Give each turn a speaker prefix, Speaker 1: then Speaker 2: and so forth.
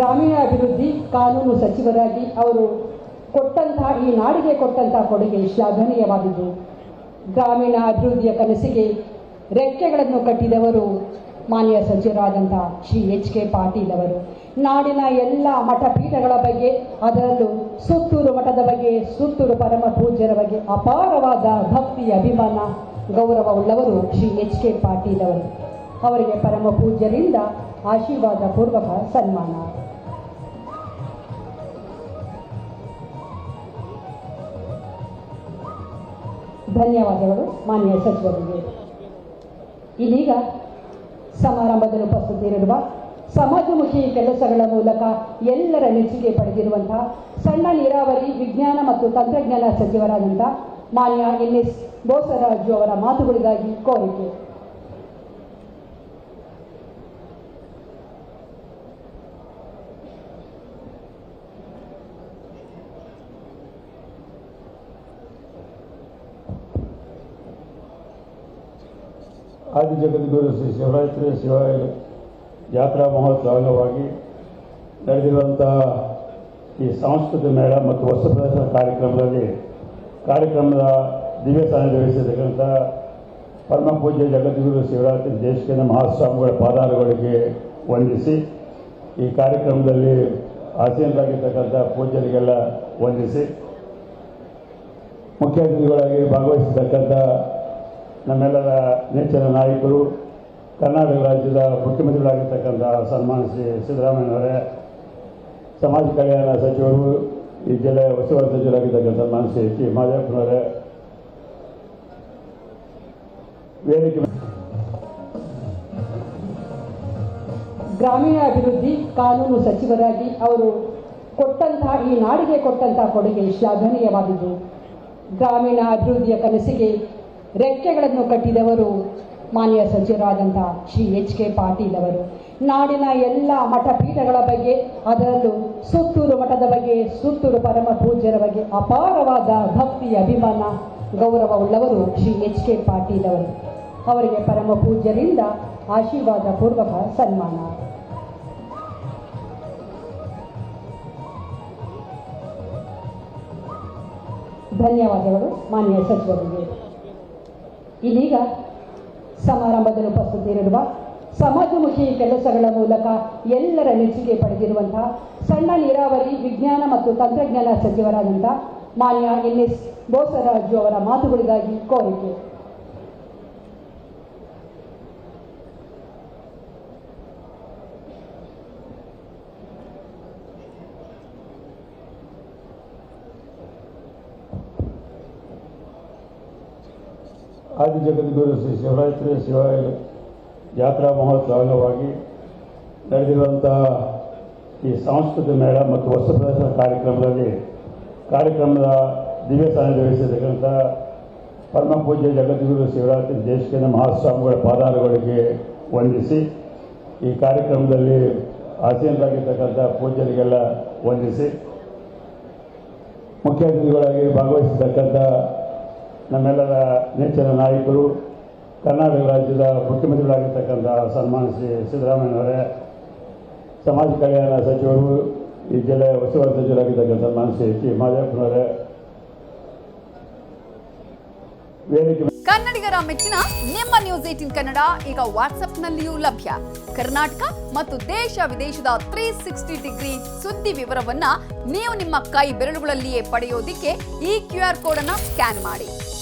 Speaker 1: ಗ್ರಾಮೀಣಾಭಿವೃದ್ಧಿ ಕಾನೂನು ಸಚಿವರಾಗಿ ಅವರು ಕೊಟ್ಟಂತಹ, ಈ ನಾಡಿಗೆ ಕೊಟ್ಟಂತಹ ಕೊಡುಗೆ ಶ್ಲಾಘನೀಯವಾದುದು ಗ್ರಾಮೀಣ ಅಭಿವೃದ್ಧಿಯ ಕನಸಿಗೆ ರೆಕ್ಕೆಗಳನ್ನು ಕಟ್ಟಿದವರು ಮಾನ್ಯ ಸಚಿವರಾದಂತಹ ಶ್ರೀ ಎಚ್ ಕೆ ಪಾಟೀಲ್ ಅವರು. ನಾಡಿನ ಎಲ್ಲ ಮಠಪೀಠಗಳ ಬಗ್ಗೆ, ಅದರಲ್ಲೂ ಸುತ್ತೂರು ಮಠದ ಬಗ್ಗೆ, ಸುತ್ತೂರು ಪರಮ ಪೂಜ್ಯರ ಬಗ್ಗೆ ಅಪಾರವಾದ ಭಕ್ತಿ, ಅಭಿಮಾನ, ಗೌರವವುಳ್ಳವರು ಶ್ರೀ ಎಚ್ ಕೆ ಪಾಟೀಲ್ ಅವರು. ಅವರಿಗೆ ಪರಮ ಪೂಜ್ಯರಿಂದ ಆಶೀರ್ವಾದ ಪೂರ್ವಕ ಸನ್ಮಾನ. ಧನ್ಯವಾದಗಳು, ಮಾನ್ಯ ಸಚಿವರಿಗೆ. ಇದೀಗ ಸಮಾರಂಭದಲ್ಲಿ ಉಪಸ್ಥಿತರಿರುವ ಸಮಾಜಮುಖಿ ಕೆಲಸಗಳ ಮೂಲಕ ಎಲ್ಲರ ಮೆಚ್ಚುಗೆ ಪಡೆದಿರುವಂತಹ ಸಣ್ಣ ನೀರಾವರಿ ವಿಜ್ಞಾನ ಮತ್ತು ತಂತ್ರಜ್ಞಾನ ಸಚಿವರಾದಂತಹ ಮಾನ್ಯ ಎನ್ ಎಸ್ ಬೋಸರಾಜು ಅವರ ಮಾತುಗಳಿಗಾಗಿ ಕೋರಿಕೆ.
Speaker 2: ಆದಿ ಜಗದ್ಗುರು ಶ್ರೀ ಶಿವರಾತ್ರಿ ಶಿವ ಜಾತ್ರಾ ಮಹೋತ್ಸವ ಅಂಗವಾಗಿ ನಡೆದಿರುವಂತಹ ಈ ಸಾಂಸ್ಕೃತಿಕ ಮೇಳ ಮತ್ತು ವಸ್ತು ಪ್ರದರ್ಶನ ಕಾರ್ಯಕ್ರಮದಲ್ಲಿ ಕಾರ್ಯಕ್ರಮದ ದಿವ್ಯ ವಹಿಸಿರ್ತಕ್ಕಂಥ ಪರಮ ಪೂಜ್ಯ ಜಗದ್ಗುರು ಶಿವರಾತ್ರಿ ದೇಶಕ್ಕೆ ಮಹಾಸ್ವಾಮಿಗಳ ಪಾದಾರಗಳಿಗೆ ವಂದಿಸಿ ಈ ಕಾರ್ಯಕ್ರಮದಲ್ಲಿ ಆಸೀನರಾಗಿರ್ತಕ್ಕಂಥ ಪೂಜ್ಯರಿಗೆಲ್ಲ ವಂದಿಸಿ ಮುಖ್ಯ ಅತಿಥಿಗಳಾಗಿ ಭಾಗವಹಿಸಿರ್ತಕ್ಕಂಥ ನಮ್ಮೆಲ್ಲರ ನೆಚ್ಚಿನ ನಾಯಕರು, ಕರ್ನಾಟಕ ರಾಜ್ಯದ ಮುಖ್ಯಮಂತ್ರಿಗಳಾಗಿರ್ತಕ್ಕಂಥ ಸನ್ಮಾನ ಶ್ರೀ ಸಿದ್ದರಾಮಯ್ಯನವರೇ ಸಮಾಜ ಕಲ್ಯಾಣ ಸಚಿವರು, ಈ ಜಿಲ್ಲೆಯ ಉಸ್ತುವಾರಿ ಸಚಿವರಾಗಿರ್ತಕ್ಕಂಥ ಸನ್ಮಾನ ಶ್ರೀ ಟಿ ಮಾದೇವಪ್ಪನವರೇ, ವೇದಿಕೆ
Speaker 1: ಗ್ರಾಮೀಣಾಭಿವೃದ್ಧಿ ಕಾನೂನು ಸಚಿವರಾಗಿ ಅವರು ಕೊಟ್ಟಂತಹ, ಈ ನಾಡಿಗೆ ಕೊಟ್ಟಂತಹ ಕೊಡುಗೆ ಶ್ಲಾಘನೀಯವಾದುದು ಗ್ರಾಮೀಣ ಅಭಿವೃದ್ಧಿಯ ಕನಸಿಗೆ ರೆಕ್ಕೆಗಳನ್ನು ಕಟ್ಟಿದವರು ಮಾನ್ಯ ಸಚಿವರಾದಂತಹ ಶ್ರೀ ಎಚ್ ಕೆ ಪಾಟೀಲ್ ಅವರು. ನಾಡಿನ ಎಲ್ಲ ಮಠಪೀಠಗಳ ಬಗ್ಗೆ, ಅದರಲ್ಲೂ ಸುತ್ತೂರು ಮಠದ ಬಗ್ಗೆ, ಸುತ್ತೂರು ಪರಮ ಪೂಜ್ಯರ ಬಗ್ಗೆ ಅಪಾರವಾದ ಭಕ್ತಿ, ಅಭಿಮಾನ ಗೌರವವುಳ್ಳವರು ಶ್ರೀ ಎಚ್ ಕೆ ಪಾಟೀಲ್ ಅವರು. ಅವರಿಗೆ ಪರಮ ಪೂಜ್ಯರಿಂದ ಆಶೀರ್ವಾದ ಪೂರ್ವಕ ಸನ್ಮಾನ. ಧನ್ಯವಾದಗಳು ಮಾನ್ಯ ಸಚಿವರಿಗೆ ಇದೀಗ ಸಮಾರಂಭದಲ್ಲಿ ಉಪಸ್ಥಿತರಿರುವ ಸಮಾಜಮುಖಿ ಕೆಲಸಗಳ ಮೂಲಕ ಎಲ್ಲರ ಮೆಚ್ಚುಗೆ ಪಡೆದಿರುವಂತಹ ಸಣ್ಣ ನೀರಾವರಿ ವಿಜ್ಞಾನ ಮತ್ತು ತಂತ್ರಜ್ಞಾನ ಸಚಿವರಾದಂತಹ ಮಾನ್ಯ ಎನ್ ಎಸ್ ಬೋಸರಾಜು ಅವರ ಮಾತುಗಳಿಗಾಗಿ ಕೋರಿಕೆ.
Speaker 2: ಆದಿ ಜಗದ್ಗುರು ಶ್ರೀ ಶಿವರಾತ್ರಿ ಶಿವ ಜಾತ್ರಾ ಮಹೋತ್ಸವ ಅಂಗವಾಗಿ ನಡೆದಿರುವಂತಹ ಈ ಸಾಂಸ್ಕೃತಿಕ ಮೇಳ ಮತ್ತು ವಸ್ತು ಪ್ರದರ್ಶನ ಕಾರ್ಯಕ್ರಮದಲ್ಲಿ ಕಾರ್ಯಕ್ರಮದ ದಿವ್ಯ ಸಾನ್ನಿಧ್ಯ ವಹಿಸಿರ್ತಕ್ಕಂಥ ಪರಮ ಪೂಜ್ಯ ಜಗದ್ಗುರು ಶಿವರಾತ್ರಿ ದೇಶಕ್ಕೆ ಮಹಾಸ್ವಾಮಿಗಳ ಪಾದಾರಗಳಿಗೆ ವಂದಿಸಿ ಈ ಕಾರ್ಯಕ್ರಮದಲ್ಲಿ ಆಸೀನರಾಗಿರ್ತಕ್ಕಂಥ ಪೂಜ್ಯರಿಗೆಲ್ಲ ವಂದಿಸಿ ಮುಖ್ಯ ಅತಿಥಿಗಳಾಗಿ ಭಾಗವಹಿಸಿರ್ತಕ್ಕಂಥ ನಮ್ಮೆಲ್ಲರ ನೆಚ್ಚಿನ ನಾಯಕರು, ಕರ್ನಾಟಕ ರಾಜ್ಯದ ಮುಖ್ಯಮಂತ್ರಿಗಳಾಗಿರ್ತಕ್ಕಂಥ ಸನ್ಮಾನ ಶ್ರೀ ಸಿದ್ದರಾಮಯ್ಯನವರೇ, ಸಮಾಜ ಕಲ್ಯಾಣ ಸಚಿವರು, ಈ ಜಿಲ್ಲೆಯ ಉಸ್ತುವಾರಿ ಸಚಿವರಾಗಿರ್ತಕ್ಕಂಥ ಸನ್ಮಾನ ಶ್ರೀ ಟಿ. ಮಾದೇವಪ್ಪನವರೇ, ವೇದಿಕೆ
Speaker 3: ಕನ್ನಡಿಗರ ಮೆಚ್ಚಿನ ನಿಮ್ಮ ನ್ಯೂಸ್ ಏಟಿನ್ ಕನ್ನಡ ಈಗ ವಾಟ್ಸ್ಆಪ್ನಲ್ಲಿಯೂ ಲಭ್ಯ. ಕರ್ನಾಟಕ ಮತ್ತು ದೇಶ ವಿದೇಶದ ತ್ರೀ ಸಿಕ್ಸ್ಟಿ ಡಿಗ್ರಿ ಸುದ್ದಿ ವಿವರವನ್ನ ನೀವು ನಿಮ್ಮ ಕೈ ಬೆರಳುಗಳಲ್ಲಿಯೇ ಪಡೆಯೋದಿಕ್ಕೆ ಈ ಕ್ಯೂ ಆರ್ ಕೋಡ್ ಅನ್ನ ಸ್ಕ್ಯಾನ್ ಮಾಡಿ.